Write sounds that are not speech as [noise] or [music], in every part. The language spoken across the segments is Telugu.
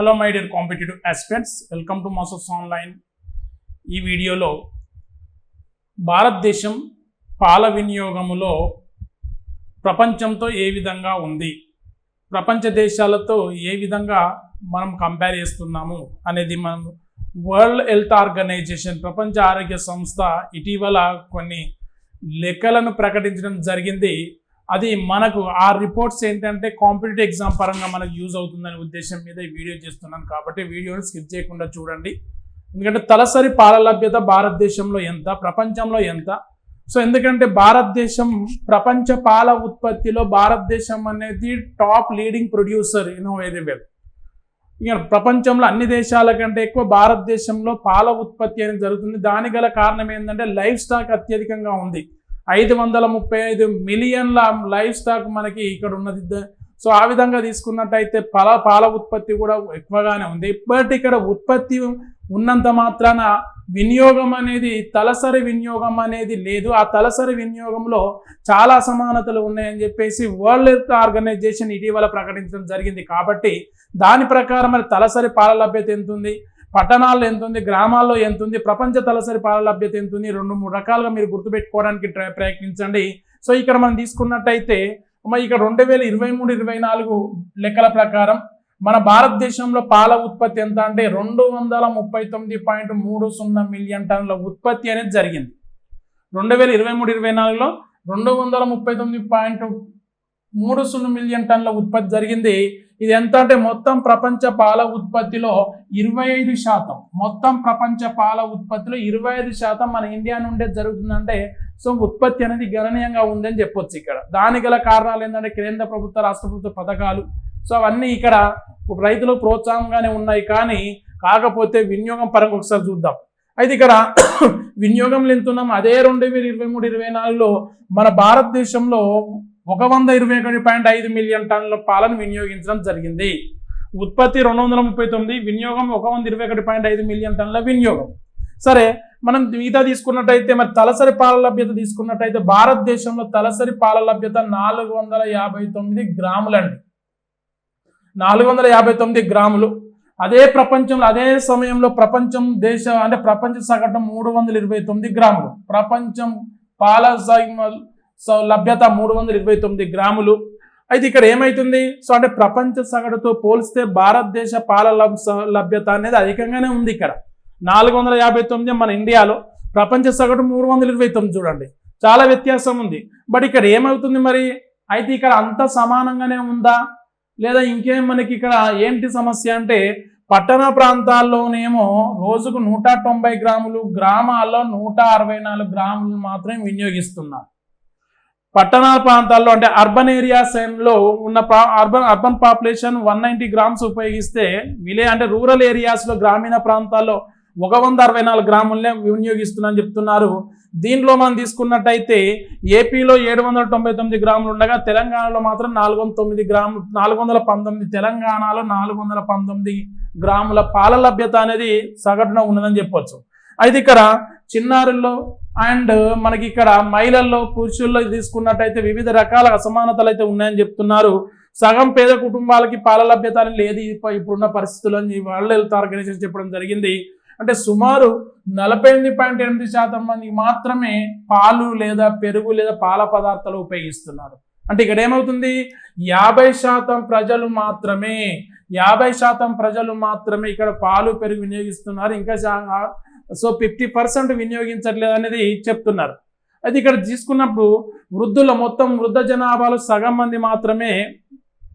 Hello my dear competitive aspects welcome to మాసోస్ online ఈ వీడియోలో భారతదేశం పాల వినియోగములో ప్రపంచంతో ఏ విధంగా ఉంది? ప్రపంచ దేశాలతో ఏ విధంగా మనం కంపేర్ చేస్తున్నాము అనేది మనం వరల్డ్ హెల్త్ ఆర్గనైజేషన్ ప్రపంచ ఆరోగ్య సంస్థ ఇటీవల కొన్ని లెక్కలను ప్రకటించడం జరిగింది. అది మనకు ఆ రిపోర్ట్స్ ఏంటంటే కాంపిటేటివ్ ఎగ్జామ్ పరంగా మనకు యూజ్ అవుతుందనే ఉద్దేశం మీద ఈ వీడియో చేస్తున్నాను. కాబట్టి వీడియోని స్కిప్ చేయకుండా చూడండి. ఎందుకంటే తలసరి పాల లభ్యత భారతదేశంలో ఎంత ప్రపంచంలో ఎంత? సో ఎందుకంటే భారతదేశం ప్రపంచ పాల ఉత్పత్తిలో భారతదేశం అనేది top leading producer innovative very ఇక ప్రపంచంలో అన్ని దేశాల కంటే ఎక్కువ భారతదేశంలో పాల ఉత్పత్తి అనేది జరుగుతుంది. దాని గల కారణం ఏంటంటే లైఫ్ స్టాక్ అత్యధికంగా ఉంది. ఐదు వందల ముప్పై ఐదు మిలియన్ల లైఫ్ స్టాక్ మనకి ఇక్కడ ఉన్నది. సో ఆ విధంగా తీసుకున్నట్టయితే పాల పాల ఉత్పత్తి కూడా ఎక్కువగానే ఉంది. బట్ ఇక్కడ ఉత్పత్తి ఉన్నంత మాత్రాన వినియోగం అనేది తలసరి వినియోగం అనేది లేదు. ఆ తలసరి వినియోగంలో చాలా అసమానతలు ఉన్నాయని చెప్పేసి వరల్డ్ హెల్త్ ఆర్గనైజేషన్ ఇటీవల ప్రకటించడం జరిగింది. కాబట్టి దాని ప్రకారం మరి తలసరి పాల లభ్యత ఎంత ఉంది? పట్టణాల్లో ఎంత ఉంది గ్రామాల్లో ఎంత ఉంది ప్రపంచ తలసరి పాల లభ్యత ఎంత ఉంది రెండు మూడు రకాలుగా మీరు గుర్తుపెట్టుకోవడానికి ప్రయత్నించండి. సో ఇక్కడ మనం తీసుకున్నట్టయితే మరి ఇక్కడ రెండు వేల ఇరవై మూడు ఇరవై నాలుగు లెక్కల ప్రకారం మన భారతదేశంలో పాల ఉత్పత్తి ఎంత అంటే రెండు వందల ముప్పై తొమ్మిది పాయింట్ మూడు సున్నా మిలియన్ టన్నుల ఉత్పత్తి అనేది జరిగింది. రెండు వేల ఇరవై మూడు ఇరవై నాలుగులో రెండు వందల ముప్పై తొమ్మిది పాయింట్ మూడు సున్నా మిలియన్ టన్నుల ఉత్పత్తి జరిగింది. ఇది ఎంత అంటే మొత్తం ప్రపంచ పాల ఉత్పత్తిలో ఇరవై ఐదు శాతం. మొత్తం ప్రపంచ పాల ఉత్పత్తిలో ఇరవై ఐదు శాతం మన ఇండియా నుండే జరుగుతుందంటే సో ఉత్పత్తి అనేది గణనీయంగా ఉందని చెప్పొచ్చు ఇక్కడ. దానికి గల కారణాలు ఏంటంటే కేంద్ర ప్రభుత్వ రాష్ట్ర ప్రభుత్వ పథకాలు. సో అవన్నీ ఇక్కడ రైతులు ప్రోత్సాహంగానే ఉన్నాయి కానీ కాకపోతే వినియోగం పరంగా ఒకసారి చూద్దాం. అయితే ఇక్కడ వినియోగంలో ఎంత అదే రెండు వేల ఇరవై మూడు ఇరవై నాలుగులో మన భారతదేశంలో ఒక వంద ఇరవై ఒకటి పాయింట్ ఐదు మిలియన్ టన్నుల పాలను వినియోగించడం జరిగింది. ఉత్పత్తి రెండు వందల ముప్పై తొమ్మిది వినియోగం ఒక వంద ఇరవై ఒకటి పాయింట్ ఐదు మిలియన్ టన్నుల వినియోగం. సరే మనం మిగతా తీసుకున్నట్టయితే మరి తలసరి పాల లభ్యత తీసుకున్నట్టయితే భారతదేశంలో తలసరి పాల లభ్యత నాలుగు వందల యాభై తొమ్మిది గ్రాములండి. నాలుగు వందల యాభై తొమ్మిది గ్రాములు. అదే ప్రపంచంలో అదే సమయంలో ప్రపంచం దేశ అంటే ప్రపంచ సగటు మూడు వందల ఇరవై తొమ్మిది గ్రాములు. ప్రపంచం పాల సో లభ్యత మూడు వందల ఇరవై తొమ్మిది గ్రాములు. అయితే ఇక్కడ ఏమైతుంది? సో అంటే ప్రపంచ సగటుతో పోలిస్తే భారతదేశ పాల లభ్యత అనేది అధికంగానే ఉంది ఇక్కడ. నాలుగు వందల యాభై తొమ్మిది మన ఇండియాలో. ప్రపంచ సగటు మూడు వందల ఇరవై తొమ్మిది చూడండి. చాలా వ్యత్యాసం ఉంది. బట్ ఇక్కడ ఏమవుతుంది మరి? అయితే ఇక్కడ అంత సమానంగానే ఉందా? లేదా ఇంకేం మనకి ఇక్కడ ఏంటి సమస్య అంటే పట్టణ ప్రాంతాల్లోనేమో రోజుకు నూట తొంభై గ్రాములు గ్రామాల్లో నూట అరవై నాలుగు గ్రాములు మాత్రమే వినియోగిస్తున్నారు. పట్టణ ప్రాంతాల్లో అంటే అర్బన్ ఏరియాస్లో ఉన్న పా urban urban population one ninety grams ఉపయోగిస్తే విలే అంటే రూరల్ ఏరియాస్లో గ్రామీణ ప్రాంతాల్లో ఒక వంద అరవై నాలుగు గ్రాములనే వినియోగిస్తున్నారని చెప్తున్నారు. దీంట్లో మనం తీసుకున్నట్టయితే ఏపీలో ఏడు వందల తొంభై తొమ్మిది గ్రాములు ఉండగా తెలంగాణలో మాత్రం నాలుగు వందల తొమ్మిది గ్రాములు నాలుగు వందల పంతొమ్మిది తెలంగాణలో నాలుగు వందల పంతొమ్మిది గ్రాముల పాల లభ్యత అనేది సగటున ఉన్నదని చెప్పొచ్చు. అయితే ఇక్కడ చిన్నారుల్లో అండ్ మనకి ఇక్కడ మహిళల్లో పురుషుల్లో తీసుకున్నట్టయితే వివిధ రకాల అసమానతలు అయితే ఉన్నాయని చెప్తున్నారు. సగం పేద కుటుంబాలకి పాల లభ్యత అనేది లేదు ఇప్పుడున్న పరిస్థితులు అని వరల్డ్ హెల్త్ ఆర్గనైజేషన్ చెప్పడం జరిగింది. అంటే సుమారు నలభై ఎనిమిది పాయింట్ ఎనిమిది శాతం మందికి మాత్రమే పాలు లేదా పెరుగు లేదా పాల పదార్థాలు ఉపయోగిస్తున్నారు. అంటే ఇక్కడ ఏమవుతుంది? యాభై శాతం ప్రజలు మాత్రమే యాభై శాతం ప్రజలు మాత్రమే ఇక్కడ పాలు పెరుగు వినియోగిస్తున్నారు. ఇంకా సో ఫిఫ్టీ పర్సెంట్ వినియోగించట్లేదు అనేది చెప్తున్నారు. అయితే ఇక్కడ తీసుకున్నప్పుడు వృద్ధుల మొత్తం వృద్ధ జనాభాలో సగం మంది మాత్రమే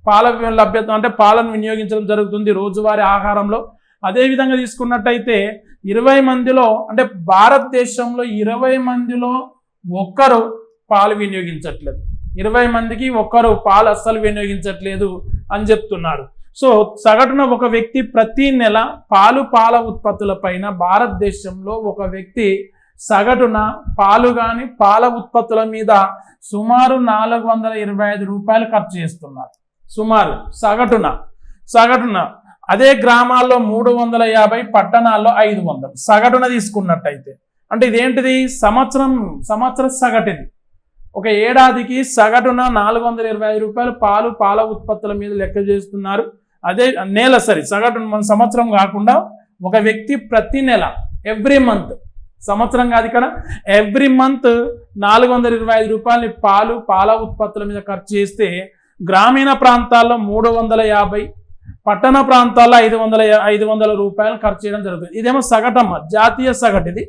పాల లభ్యత అంటే పాలను వినియోగించడం జరుగుతుంది రోజువారీ ఆహారంలో. అదేవిధంగా తీసుకున్నట్టయితే ఇరవై మందిలో అంటే భారతదేశంలో ఇరవై మందిలో ఒక్కరు పాలు వినియోగించట్లేదు. ఇరవై మందికి ఒక్కరు పాలు అస్సలు వినియోగించట్లేదు అని చెప్తున్నారు. సో సగటున ఒక వ్యక్తి ప్రతి నెల పాలు పాల ఉత్పత్తుల పైన భారతదేశంలో ఒక వ్యక్తి సగటున పాలు కానీ పాల ఉత్పత్తుల మీద సుమారు నాలుగు వందల ఇరవై ఐదు రూపాయలు ఖర్చు చేస్తున్నారు. సుమారు సగటున సగటున అదే గ్రామాల్లో మూడు వందల యాభై పట్టణాల్లో ఐదు వందలు. సగటున తీసుకున్నట్టయితే అంటే ఇదేంటిది? సంవత్సరం సంవత్సర సగటుది. ఒక ఏడాదికి సగటున నాలుగు వందల ఇరవై ఐదు రూపాయలు పాలు పాల ఉత్పత్తుల మీద లెక్క చేస్తున్నారు. అదే నెల సరి సగటు మన సంవత్సరం కాకుండా ఒక వ్యక్తి ప్రతి నెల ఎవ్రీ మంత్ సంవత్సరం కాదు ఇక్కడ ఎవ్రీ మంత్ నాలుగు వందల ఇరవై ఐదు రూపాయలని పాలు పాల ఉత్పత్తుల మీద ఖర్చు చేస్తే గ్రామీణ ప్రాంతాల్లో మూడు వందల యాభై పట్టణ ప్రాంతాల్లో ఐదు వందల ఐదు వందల రూపాయలు ఖర్చు చేయడం జరుగుతుంది. ఇదేమో సగటమ్మ జాతీయ సగటు ఇది.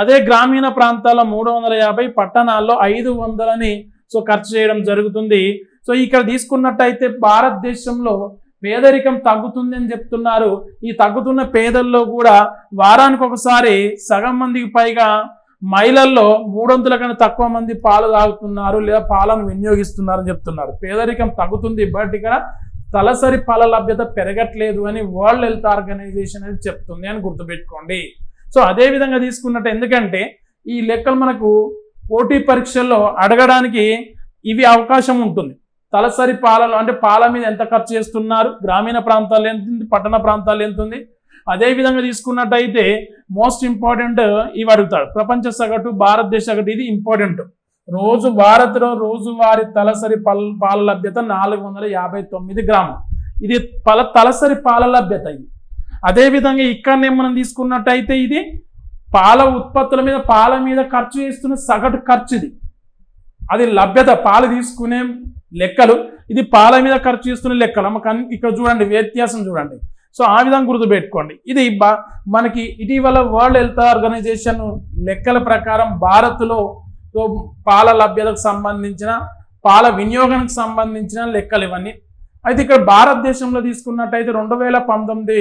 అదే గ్రామీణ ప్రాంతాల్లో మూడు వందల యాభై పట్టణాల్లో ఐదు వందలని సో ఖర్చు చేయడం జరుగుతుంది. సో ఇక్కడ తీసుకున్నట్టయితే భారతదేశంలో పేదరికం తగ్గుతుంది అని చెప్తున్నారు. ఈ తగ్గుతున్న పేదల్లో కూడా వారానికి ఒకసారి సగం మందికి పైగా మహిళల్లో మూడొంతుల కన్నా తక్కువ మంది పాలు తాగుతున్నారు లేదా పాలను వినియోగిస్తున్నారు అని చెప్తున్నారు. పేదరికం తగ్గుతుంది బట్ ఇక్కడ తలసరి పాల లభ్యత పెరగట్లేదు అని వరల్డ్ హెల్త్ ఆర్గనైజేషన్ అనేది చెప్తుంది అని గుర్తుపెట్టుకోండి. సో అదే విధంగా తీసుకున్నట్టు ఎందుకంటే ఈ లెక్కలు మనకు పోటీ పరీక్షల్లో అడగడానికి ఇవి అవకాశం ఉంటుంది. తలసరి పాలన అంటే పాల మీద ఎంత ఖర్చు చేస్తున్నారు? గ్రామీణ ప్రాంతాలు ఎంత ఉంది పట్టణ ప్రాంతాలు ఎంత ఉంది అదేవిధంగా తీసుకున్నట్టయితే మోస్ట్ ఇంపార్టెంట్ ఇవి అడుగుతాడు. ప్రపంచ సగటు భారతదేశ సగటు ఇది ఇంపార్టెంట్ రోజు భారత్లో రోజువారి తలసరి పల్ పాల లభ్యత నాలుగు వందల యాభై తొమ్మిది గ్రాములు. ఇది పల తలసరి పాల లభ్యత ఇది. అదేవిధంగా ఇక్కడనే మనం తీసుకున్నట్టయితే ఇది పాల ఉత్పత్తుల మీద పాల మీద ఖర్చు చేస్తున్న సగటు ఖర్చు ఇది. అది లభ్యత పాలు తీసుకునే లెక్కలు. ఇది పాల మీద ఖర్చు చేస్తున్న లెక్కలు. మనకు ఇక్కడ చూడండి వ్యత్యాసం చూడండి. సో ఆ విధంగా గుర్తుపెట్టుకోండి. ఇది మనకి ఇటీవల వరల్డ్ హెల్త్ ఆర్గనైజేషన్ లెక్కల ప్రకారం భారత్లో పాల లభ్యతకు సంబంధించిన పాల వినియోగానికి సంబంధించిన లెక్కలు ఇవన్నీ. అయితే ఇక్కడ భారతదేశంలో తీసుకున్నట్టయితే రెండు వేల పంతొమ్మిది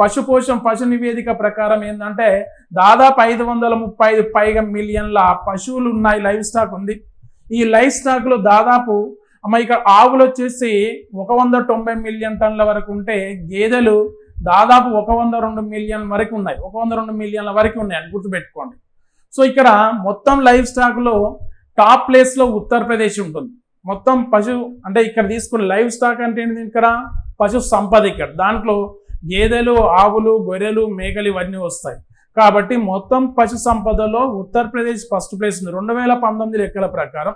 పశుపోషం పశు నివేదిక ప్రకారం ఏంటంటే దాదాపు ఐదు వందల ముప్పై ఐదు పైగా మిలియన్ల పశువులు ఉన్నాయి లైవ్ స్టాక్ ఉంది. ఈ లైవ్ స్టాక్లో దాదాపు అమ్మ ఇక్కడ ఆవులు వచ్చేసి ఒక వంద తొంభై మిలియన్ టన్నుల వరకు ఉంటే గేదెలు దాదాపు ఒక వంద రెండు మిలియన్ వరకు ఉన్నాయి. ఒక వంద రెండు మిలియన్ల వరకు ఉన్నాయి అని గుర్తుపెట్టుకోండి. సో ఇక్కడ మొత్తం లైవ్ స్టాక్లో టాప్ ప్లేస్లో ఉత్తరప్రదేశ్ ఉంటుంది. మొత్తం పశు అంటే ఇక్కడ తీసుకున్న లైవ్ స్టాక్ అంటే ఏంటి ఇక్కడ? పశు సంపద ఇక్కడ. దాంట్లో గేదెలు ఆవులు గొర్రెలు మేకలు ఇవన్నీ వస్తాయి. కాబట్టి మొత్తం పశు సంపదలో ఉత్తరప్రదేశ్ ఫస్ట్ ప్లేస్ ఉంది. రెండు వేల పంతొమ్మిది లెక్కల ప్రకారం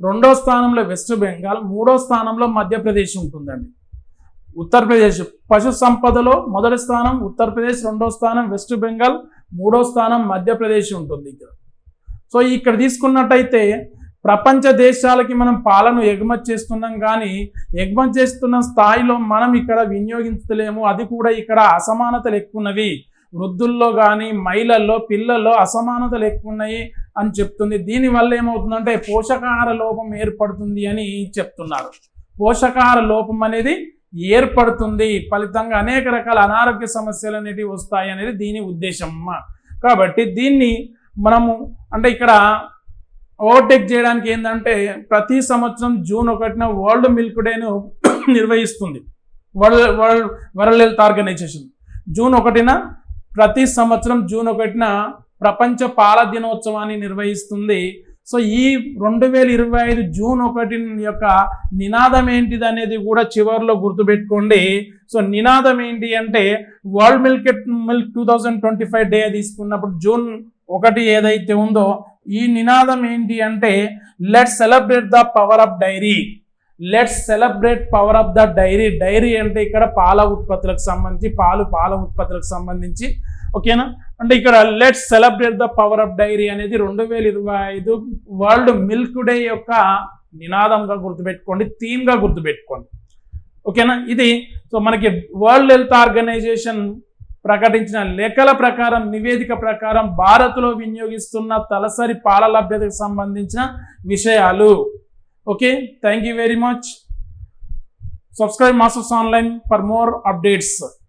రెండో స్థానంలో వెస్ట్ బెంగాల్ మూడో స్థానంలో మధ్యప్రదేశ్ ఉంటుందండి. ఉత్తరప్రదేశ్ పశు సంపదలో మొదటి స్థానం ఉత్తరప్రదేశ్ రెండో స్థానం వెస్ట్ బెంగాల్ మూడో స్థానం మధ్యప్రదేశ్ ఉంటుంది ఇక్కడ. సో ఇక్కడ తీసుకున్నట్టయితే ప్రపంచ దేశాలకి మనం పాలను ఎగుమతి చేస్తున్నాం కానీ ఎగుమతి చేస్తున్న స్థాయిలో మనం ఇక్కడ వినియోగించలేము. అది కూడా ఇక్కడ అసమానతలు ఎక్కువ ఉన్నవి. వృద్ధుల్లో కానీ మహిళల్లో పిల్లల్లో అసమానతలు ఎక్కువ ఉన్నాయి. అని చెప్తుంది. దీనివల్ల ఏమవుతుందంటే పోషకాహార లోపం ఏర్పడుతుంది అని చెప్తున్నారు. పోషకాహార లోపం అనేది ఏర్పడుతుంది. ఫలితంగా అనేక రకాల అనారోగ్య సమస్యలు అనేటివి వస్తాయి అనేది దీని ఉద్దేశం కాబట్టి దీన్ని మనము అంటే ఇక్కడ ఓవర్టేక్ చేయడానికి ఏంటంటే ప్రతి సంవత్సరం జూన్ ఒకటిన వరల్డ్ మిల్క్ డేను [coughs] నిర్వహిస్తుంది. World world world health organization. June ఒకటిన ప్రతి సంవత్సరం జూన్ ఒకటిన ప్రపంచ పాల దినోత్సవాన్ని నిర్వహిస్తుంది. సో ఈ రెండు వేల ఇరవై ఐదు జూన్ ఒకటి యొక్క నినాదం ఏంటిది అనేది కూడా చివరిలో గుర్తుపెట్టుకోండి. సో నినాదం ఏంటి అంటే world milk milk two thousand twenty five day తీసుకున్నప్పుడు జూన్ ఒకటి ఏదైతే ఉందో ఈ నినాదం ఏంటి అంటే let celebrate the power of dairy. Let's celebrate power of the dairy. Dairy అంటే ఇక్కడ పాల ఉత్పత్తులకు సంబంధించి పాలు పాల ఉత్పత్తులకు సంబంధించి ఓకేనా? అంటే ఇక్కడ let's celebrate the power of dairy అనేది రెండు వేల ఇరవై ఐదు వరల్డ్ మిల్క్ డే యొక్క నినాదంగా గుర్తుపెట్టుకోండి థీమ్గా గుర్తుపెట్టుకోండి. ఓకేనా? ఇది సో మనకి వరల్డ్ హెల్త్ ఆర్గనైజేషన్ ప్రకటించిన లెక్కల ప్రకారం నివేదిక ప్రకారం భారత్లో వినియోగిస్తున్న తలసరి పాల లభ్యతకు సంబంధించిన విషయాలు. Okay? Thank you very much subscribe Masters Online for more updates